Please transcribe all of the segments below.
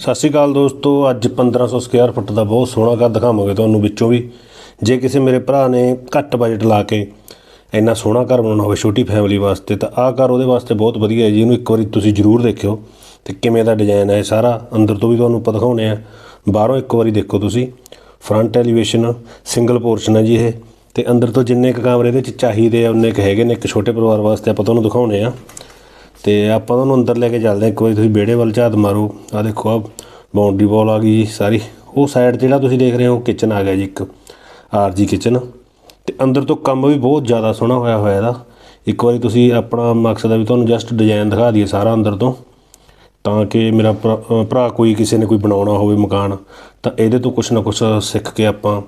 ਸਤਿ ਸ਼੍ਰੀ ਅਕਾਲ ਦੋਸਤੋ, ਅੱਜ 1500 ਸਕੁਅਰ ਫੁੱਟ ਦਾ ਬਹੁਤ ਸੋਹਣਾ ਘਰ ਦਿਖਾਵਾਂਗੇ ਤੁਹਾਨੂੰ ਵਿੱਚੋਂ ਵੀ। ਜੇ ਕਿਸੇ ਮੇਰੇ ਭਰਾ ਨੇ ਘੱਟ ਬਜਟ ਲਾ ਕੇ ਇੰਨਾ ਸੋਹਣਾ ਘਰ ਬਣਾਉਣਾ ਹੋਵੇ ਛੋਟੀ ਫੈਮਿਲੀ ਵਾਸਤੇ, ਤਾਂ ਆਹ ਘਰ ਉਹਦੇ ਵਾਸਤੇ ਬਹੁਤ ਵਧੀਆ ਹੈ। ਜੀ ਇਹਨੂੰ ਇੱਕ ਵਾਰੀ ਤੁਸੀਂ ਜ਼ਰੂਰ ਦੇਖਿਓ ਤੇ ਕਿਵੇਂ ਦਾ ਡਿਜ਼ਾਈਨ ਹੈ, ਇਹ ਸਾਰਾ ਅੰਦਰ ਤੋਂ ਵੀ ਤੁਹਾਨੂੰ ਆਪਾਂ ਦਿਖਾਉਣੇ ਆ ਬਾਹਰੋਂ ਇੱਕ ਵਾਰੀ ਦੇਖੋ ਤੁਸੀਂ ਫਰੰਟ ਐਲੀਵੇਸ਼ਨ ਸਿੰਗਲ ਪੋਰਸ਼ਨ ਹੈ ਜੀ ਇਹ। ਤੇ ਅੰਦਰ ਤੋਂ ਜਿੰਨੇ ਕੁ ਕਮਰੇ ਇਹਦੇ ਚ ਚਾਹੀਦੇ ਆ ਉਨੇ ਕੁ ਹੈਗੇ ਨੇ ਇੱਕ ਛੋਟੇ ਪਰਿਵਾਰ ਵਾਸਤੇ ਆਪਾਂ ਤੁਹਾਨੂੰ ਦਿਖਾਉਣੇ ਆ ਅਤੇ ਆਪਾਂ ਤੁਹਾਨੂੰ ਅੰਦਰ ਲੈ ਕੇ ਚੱਲਦੇ ਹਾਂ। ਇੱਕ ਵਾਰੀ ਤੁਸੀਂ ਵਿਹੜੇ ਵੱਲ ਝਾਤ ਮਾਰੋ। ਆਹ ਦੇਖੋ ਆ ਬਾਉਂਡਰੀ ਵਾਲ ਆ ਗਈ ਸਾਰੀ। ਉਹ ਸਾਈਡ ਜਿਹੜਾ ਤੁਸੀਂ ਦੇਖ ਰਹੇ ਹੋ ਕਿਚਨ ਆ ਗਿਆ ਜੀ ਇੱਕ ਆਰਜੀ ਕਿਚਨ ਤੇ ਅੰਦਰ ਤੋਂ ਕੰਮ ਵੀ ਬਹੁਤ ਜ਼ਿਆਦਾ ਸੋਹਣਾ ਹੋਇਆ ਹੋਇਆ ਇਹਦਾ। ਇੱਕ ਵਾਰੀ ਤੁਸੀਂ ਆਪਣਾ ਮਕਸਦ ਹੈ ਵੀ ਤੁਹਾਨੂੰ ਜਸਟ ਡਿਜ਼ਾਈਨ ਦਿਖਾ ਦਈਏ ਸਾਰਾ ਅੰਦਰ ਤੋਂ। ਤਾਂ ਕਿ ਮੇਰਾ ਭਰਾ ਭਰਾ ਕੋਈ ਕਿਸੇ ਨੇ ਕੋਈ ਬਣਾਉਣਾ ਹੋਵੇ ਮਕਾਨ, ਤਾਂ ਇਹਦੇ ਤੋਂ ਕੁਛ ਨਾ ਕੁਛ ਸਿੱਖ ਕੇ ਆਪਾਂ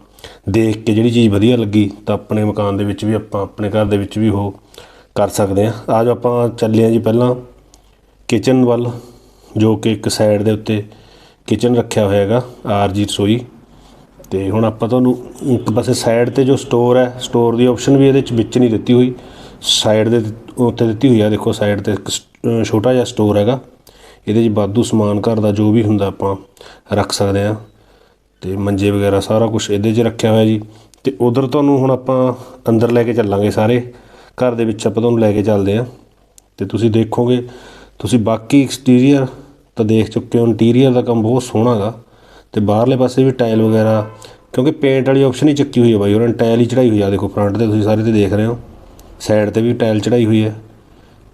ਦੇਖ ਕੇ ਜਿਹੜੀ ਚੀਜ਼ ਵਧੀਆ ਲੱਗੀ, ਤਾਂ ਆਪਣੇ ਮਕਾਨ ਦੇ ਵਿੱਚ ਵੀ ਆਪਾਂ, ਆਪਣੇ ਘਰ ਦੇ ਵਿੱਚ ਵੀ ਉਹ ਕਰ ਸਕਦੇ ਹਾਂ। ਆ ਆਜ ਆਪਾਂ ਚੱਲੇ ਹਾਂ ਜੀ ਪਹਿਲਾਂ ਕਿਚਨ ਵੱਲ, ਜੋ ਕਿ ਇੱਕ ਸਾਈਡ ਦੇ ਉੱਤੇ ਕਿਚਨ ਰੱਖਿਆ ਹੋਇਆ ਹੈਗਾ ਆਰਜੀ ਰਸੋਈ। ਤੇ ਹੁਣ ਆਪਾਂ ਤੁਹਾਨੂੰ ਇੱਕ ਪਾਸੇ ਸਾਈਡ ਤੇ ਜੋ ਸਟੋਰ ਹੈ ਸਟੋਰ ਦੀ ਆਪਸ਼ਨ ਵੀ ਇਹਦੇ ਚ ਵਿੱਚ ਨਹੀਂ ਦਿੱਤੀ ਹੋਈ। ਸਾਈਡ ਦੇ ਉੱਤੇ ਦਿੱਤੀ ਹੋਈ ਆ, ਦੇਖੋ ਸਾਈਡ ਤੇ ਇੱਕ ਸ- ਛੋਟਾ ਜਿਹਾ ਸਟੋਰ ਹੈਗਾ। ਇਹਦੇ 'ਚ ਵਾਧੂ ਸਮਾਨ ਘਰ ਦਾ ਜੋ ਵੀ ਹੁੰਦਾ ਆਪਾਂ ਰੱਖ ਸਕਦੇ ਆ ਤੇ ਮੰਜੇ ਵਗੈਰਾ ਸਾਰਾ ਕੁਝ ਇਹਦੇ 'ਚ ਰੱਖਿਆ ਹੋਇਆ ਜੀ। ਤੇ ਉਧਰ ਤੁਹਾਨੂੰ ਹੁਣ ਆਪਾਂ ਅੰਦਰ ਲੈ ਕੇ ਚੱਲਾਂਗੇ ਸਾਰੇ। ਘਰ ਦੇ ਵਿੱਚ ਆਪਾਂ ਤੁਹਾਨੂੰ ਲੈ ਕੇ ਚੱਲਦੇ ਹਾਂ। ਅਤੇ ਤੁਸੀਂ ਦੇਖੋਗੇ, ਤੁਸੀਂ ਬਾਕੀ ਐਕਸਟੀਰੀਅਰ ਤਾਂ ਦੇਖ ਚੁੱਕੇ ਹੋ ਇੰਟੀਰੀਅਰ ਦਾ ਕੰਮ ਬਹੁਤ ਸੋਹਣਾ ਹੈਗਾ ਤੇ ਬਾਹਰਲੇ ਪਾਸੇ ਵੀ ਟਾਇਲ ਵਗੈਰਾ, ਕਿਉਂਕਿ ਪੇਂਟ ਵਾਲੀ ਆਪਸ਼ਨ ਹੀ ਚੱਕੀ ਹੋਈ ਹੈ ਬਾਈ, ਉਹਨਾਂ ਨੇ ਟਾਇਲ ਹੀ ਚੜਾਈ ਹੋਈ ਆ। ਦੇਖੋ ਫਰੰਟ ਤੇ ਤੁਸੀਂ ਸਾਰੇ ਤੇ ਦੇਖ ਰਹੇ ਹੋ ਸਾਈਡ ਤੇ ਵੀ ਟਾਇਲ ਚੜਾਈ ਹੋਈ ਹੈ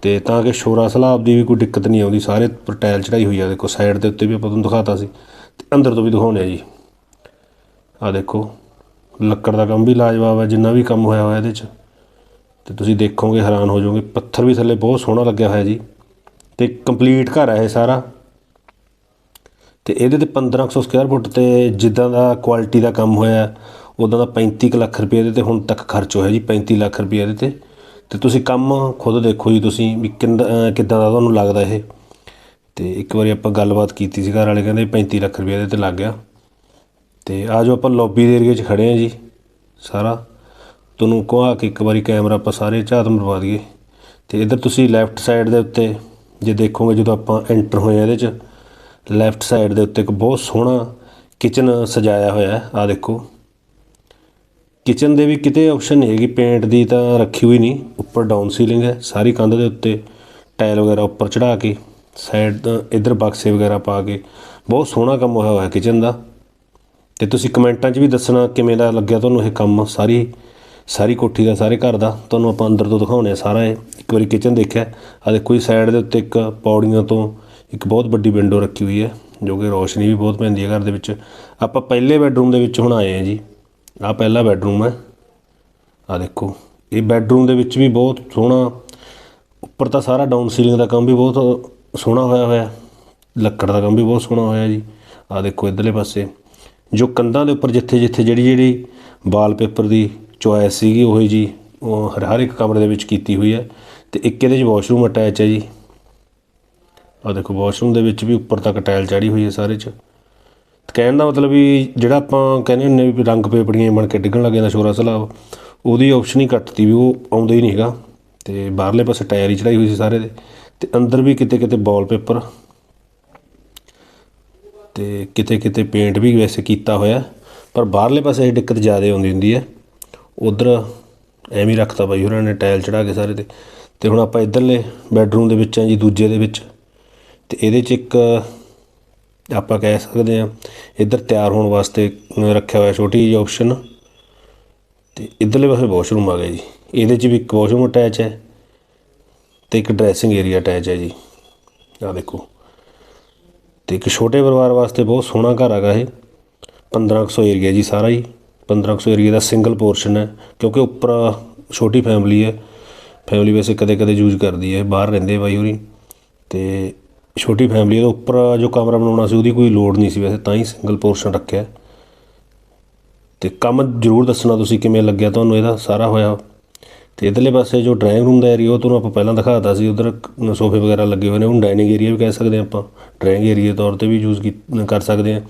ਤੇ ਤਾਂ ਕਿ ਸ਼ੋਰਾ ਸਲਾਬ ਦੀ ਵੀ ਕੋਈ ਦਿੱਕਤ ਨਹੀਂ ਆਉਂਦੀ, ਸਾਰੇ ਉੱਪਰ ਟਾਇਲ ਚੜਾਈ ਹੋਈ ਆ। ਦੇਖੋ ਸਾਈਡ ਦੇ ਉੱਤੇ ਵੀ ਆਪਾਂ ਤੁਹਾਨੂੰ ਦਿਖਾਤਾ ਸੀ, ਤੇ ਅੰਦਰ ਤੋਂ ਵੀ ਦਿਖਾਉਣੇ ਆ ਜੀ। ਆ ਦੇਖੋ, ਲੱਕੜ ਦਾ ਕੰਮ ਵੀ ਲਾਜਵਾਬ ਹੈ ਜਿੰਨਾ ਵੀ ਕੰਮ ਹੋਇਆ ਹੋਇਆ ਇਹਦੇ 'ਚ। ਅਤੇ ਤੁਸੀਂ ਦੇਖੋਗੇ, ਹੈਰਾਨ ਹੋ ਜਾਓਗੇ। ਪੱਥਰ ਵੀ ਥੱਲੇ ਬਹੁਤ ਸੋਹਣਾ ਲੱਗਿਆ ਹੋਇਆ ਜੀ। ਅਤੇ ਕੰਪਲੀਟ ਘਰ ਹੈ ਇਹ ਸਾਰਾ। ਅਤੇ ਇਹਦੇ ਤੇ 1500 ਸਕੁਅਰ ਫੁੱਟ ਤੇ ਜਿੱਦਾਂ ਦਾ ਕੁਆਲਿਟੀ ਦਾ ਕੰਮ ਹੋਇਆ ਉਦਾਂ ਦਾ 35 ਕੁ ਲੱਖ ਰੁਪਏ ਇਹਦੇ ਤੇ ਹੁਣ ਤੱਕ ਖਰਚ ਹੋਇਆ ਜੀ 35 ਲੱਖ ਰੁਪਏ ਇਹਦੇ ਤੇ। ਤੇ ਤੁਸੀਂ ਕੰਮ ਖੁਦ ਦੇਖੋ ਜੀ ਤੁਸੀਂ ਵੀ ਕਿੰਦਾ ਕਿੱਦਾਂ ਦਾ ਤੁਹਾਨੂੰ ਲੱਗਦਾ ਇਹ। ਤੇ ਇੱਕ ਵਾਰੀ ਆਪਾਂ ਗੱਲਬਾਤ ਕੀਤੀ ਸੀ, ਘਰ ਵਾਲੇ ਕਹਿੰਦੇ 35 ਲੱਖ ਰੁਪਏ ਇਹਦੇ ਤੇ ਲੱਗ ਗਿਆ। ਤੇ ਆ ਜੋ ਆਪਾਂ ਲੌਬੀ ਦੇ ਏਰੀਏ 'ਚ ਖੜੇ ਆ ਜੀ, ਸਾਰਾ। ਤੁਹਾਨੂੰ ਘੁਆ ਕੇ ਇੱਕ ਵਾਰੀ ਕੈਮਰਾ ਆਪਾਂ ਸਾਰੇ ਝਾਤ ਮਰਵਾ ਦਈਏ। ਤੇ ਇਧਰ ਤੁਸੀਂ ਲੈਫਟ ਸਾਈਡ ਦੇ ਉੱਤੇ ਜੇ ਦੇਖੋਗੇ ਜਦੋਂ ਆਪਾਂ ਐਂਟਰ ਹੋਏ ਆ ਇਹਦੇ 'ਚ ਲੈਫਟ ਸਾਈਡ ਦੇ ਉੱਤੇ ਇੱਕ ਬਹੁਤ ਸੋਹਣਾ ਕਿਚਨ ਸਜਾਇਆ ਹੋਇਆ ਹੈ। ਆ ਦੇਖੋ। ਕਿਚਨ ਦੇ ਵੀ ਕਿਤੇ ਆਪਸ਼ਨ ਨਹੀਂ ਹੈਗੀ ਪੇਂਟ ਦੀ ਤਾਂ ਰੱਖੀ ਹੋਈ ਨਹੀਂ। ਉੱਪਰ ਡਾਊਨ ਸੀਲਿੰਗ ਹੈ, ਸਾਰੀ ਕੰਧ ਦੇ ਉੱਤੇ ਟਾਇਲ ਵਗੈਰਾ ਉੱਪਰ ਚੜਾ ਕੇ ਸਾਈਡ ਇਧਰ ਬਕਸੇ ਵਗੈਰਾ ਪਾ ਕੇ, ਬਹੁਤ ਸੋਹਣਾ ਕੰਮ ਹੋਇਆ ਹੋਇਆ ਕਿਚਨ ਦਾ। ਤੇ ਤੁਸੀਂ ਕਮੈਂਟਾਂ 'ਚ ਵੀ ਦੱਸਣਾ ਕਿਵੇਂ ਦਾ ਲੱਗਿਆ ਤੁਹਾਨੂੰ ਇਹ ਕੰਮ, ਸਾਰੀ ਸਾਰੀ ਕੋਠੀ ਦਾ, ਸਾਰੇ ਘਰ ਦਾ, ਤੁਹਾਨੂੰ ਆਪਾਂ ਅੰਦਰ ਤੋਂ ਦਿਖਾਉਣੇ ਆ ਸਾਰਾ ਇਹ। ਇੱਕ ਵਾਰੀ ਕਿਚਨ ਦੇਖਿਆ ਆ ਦੇਖੋ ਜੀ ਸਾਈਡ ਦੇ ਉੱਤੇ ਇੱਕ ਪੌੜੀਆਂ ਤੋਂ ਇੱਕ ਬਹੁਤ ਵੱਡੀ ਵਿੰਡੋ ਰੱਖੀ ਹੋਈ ਹੈ, ਜੋ ਕਿ ਰੋਸ਼ਨੀ ਵੀ ਬਹੁਤ ਪੈਂਦੀ ਹੈ ਘਰ ਦੇ ਵਿੱਚ। ਆਪਾਂ ਪਹਿਲੇ ਬੈੱਡਰੂਮ ਦੇ ਵਿੱਚ ਹੁਣ ਆਏ ਆ ਜੀ। ਆਹ ਪਹਿਲਾ ਬੈੱਡਰੂਮ ਹੈ। ਆ ਦੇਖੋ, ਇਹ ਬੈੱਡਰੂਮ ਦੇ ਵਿੱਚ ਵੀ ਬਹੁਤ ਸੋਹਣਾ, ਉੱਪਰ ਤਾਂ ਸਾਰਾ ਡਾਊਨ ਸੀਲਿੰਗ ਦਾ ਕੰਮ ਵੀ ਬਹੁਤ ਸੋਹਣਾ ਹੋਇਆ ਹੋਇਆ ਲੱਕੜ ਦਾ ਕੰਮ ਵੀ ਬਹੁਤ ਸੋਹਣਾ ਹੋਇਆ ਜੀ। ਆ ਦੇਖੋ ਇਧਰਲੇ ਪਾਸੇ, ਜੋ ਕੰਧਾਂ ਦੇ ਉੱਪਰ ਜਿੱਥੇ ਜਿੱਥੇ ਜਿਹੜੀ ਜਿਹੜੀ ਵਾਲਪੇਪਰ ਦੀ ਚੋਇਸ ਸੀਗੀ ਉਹ ਜੀ, ਉਹ ਹਰ ਹਰ ਇੱਕ ਕਮਰੇ ਦੇ ਵਿੱਚ ਕੀਤੀ ਹੋਈ ਹੈ ਤੇ ਇੱਕ ਇਹਦੇ 'ਚ ਵਾਸ਼ਰੂਮ ਅਟੈਚ ਹੈ ਜੀ। ਆ ਦੇਖੋ, ਵਾਸ਼ਰੂਮ ਦੇ ਵਿੱਚ ਵੀ ਉੱਪਰ ਤੱਕ ਟਾਇਲ ਚੜੀ ਹੋਈ ਹੈ ਸਾਰੇ 'ਚ। ਕਹਿਣ ਦਾ ਮਤਲਬ ਵੀ ਜਿਹੜਾ ਆਪਾਂ ਕਹਿੰਦੇ ਹੁੰਦੇ ਵੀ ਰੰਗ ਪੇਪੜੀਆਂ ਬਣ ਕੇ ਡਿੱਗਣ ਲੱਗ ਜਾਂਦਾ ਸ਼ੋਰਾ ਸਲਾਬ, ਉਹਦੀ ਆਪਸ਼ਨ ਹੀ ਕੱਟਤੀ ਵੀ ਉਹ ਆਉਂਦਾ ਹੀ ਨਹੀਂ ਹੈਗਾ। ਤੇ ਬਾਹਰਲੇ ਪਾਸੇ ਟਾਇਰ ਹੀ ਚੜਾਈ ਹੋਈ ਸੀ ਸਾਰੇ ਦੇ। ਤੇ ਅੰਦਰ ਵੀ ਕਿਤੇ ਕਿਤੇ ਵਾਲਪੇਪਰ ਤੇ ਕਿਤੇ ਕਿਤੇ ਪੇਂਟ ਵੀ ਵੈਸੇ ਕੀਤਾ ਹੋਇਆ, ਪਰ ਬਾਹਰਲੇ ਪਾਸੇ ਇਹ ਦਿੱਕਤ ਜ਼ਿਆਦਾ ਆਉਂਦੀ ਹੁੰਦੀ ਹੈ। ਉਧਰ ਐਵੇਂ ਹੀ ਰੱਖਤਾ ਬਾਈ ਉਹਨਾਂ ਨੇ ਟਾਇਲ ਚੜਾ ਕੇ ਸਾਰੇ ਤੇ। ਤੇ ਹੁਣ ਆਪਾਂ ਇਧਰਲੇ ਬੈੱਡਰੂਮ ਦੇ ਵਿੱਚ ਆ ਜੀ, ਦੂਜੇ ਦੇ ਵਿੱਚ। ਤੇ ਇਹਦੇ 'ਚ ਇੱਕ ਆਪਾਂ ਕਹਿ ਸਕਦੇ ਆ ਇੱਧਰ ਤਿਆਰ ਹੋਣ ਵਾਸਤੇ ਰੱਖਿਆ ਹੋਇਆ ਛੋਟੀ ਜਿਹੀ ਆਪਸ਼ਨ ਤੇ ਇਧਰਲੇ ਪਾਸੇ ਵਾਸ਼ਰੂਮ ਆ ਗਿਆ ਜੀ। ਇਹਦੇ 'ਚ ਵੀ ਇੱਕ ਵਾਸ਼ਰੂਮ ਅਟੈਚ ਹੈ ਤੇ ਇੱਕ ਡਰੈਸਿੰਗ ਏਰੀਆ ਅਟੈਚ ਹੈ ਜੀ। ਆ ਦੇਖੋ। ਤੇ ਇੱਕ ਛੋਟੇ ਪਰਿਵਾਰ ਵਾਸਤੇ ਬਹੁਤ ਸੋਹਣਾ ਘਰ ਹੈਗਾ ਇਹ। 1500 ਏਰੀਆ ਜੀ ਸਾਰਾ ਹੀ। 1500 ਏਰੀਆ ਦਾ ਸਿੰਗਲ ਪੋਰਸ਼ਨ ਹੈ, ਕਿਉਂਕਿ ਉੱਪਰ ਛੋਟੀ ਫੈਮਿਲੀ ਹੈ। ਫੈਮਿਲੀ ਵੈਸੇ ਕਦੇ ਕਦੇ ਯੂਜ਼ ਕਰਦੀ ਹੈ, ਬਾਹਰ ਰਹਿੰਦੇ ਬਾਈ ਹੋਰੀ। ਤੇ ਛੋਟੀ ਫੈਮਿਲੀ ਦਾ ਉੱਪਰ ਜੋ ਕਮਰਾ ਬਣਾਉਣਾ ਸੀ, ਉਹਦੀ ਕੋਈ ਲੋੜ ਨਹੀਂ ਸੀ ਵੈਸੇ, ਤਾਂ ਹੀ ਸਿੰਗਲ ਪੋਰਸ਼ਨ ਰੱਖਿਆ। ਤੇ ਕੰਮ ਜ਼ਰੂਰ ਦੱਸਣਾ ਤੁਸੀਂ ਕਿਵੇਂ ਲੱਗਿਆ ਤੁਹਾਨੂੰ, ਇਹਦਾ ਸਾਰਾ ਹੋਇਆ। ਤੇ ਇਧਰਲੇ ਪਾਸੇ ਜੋ ਡਰਾਇੰਗ ਰੂਮ ਦਾ ਏਰੀਆ ਉਹ ਤੁਹਾਨੂੰ ਆਪਾਂ ਪਹਿਲਾਂ ਦਿਖਾਤਾ ਸੀ, ਉਧਰ ਸੋਫੇ ਵਗੈਰਾ ਲੱਗੇ ਹੋਏ ਨੇ ਉਹਨੂੰ ਡਾਈਨਿੰਗ ਏਰੀਆ ਵੀ ਕਹਿ ਸਕਦੇ ਹਾਂ ਆਪਾਂ। ਡਰਾਇੰਗ ਏਰੀਆ ਤੌਰ ਤੇ ਵੀ ਯੂਜ਼ ਕਰ ਸਕਦੇ ਹਾਂ।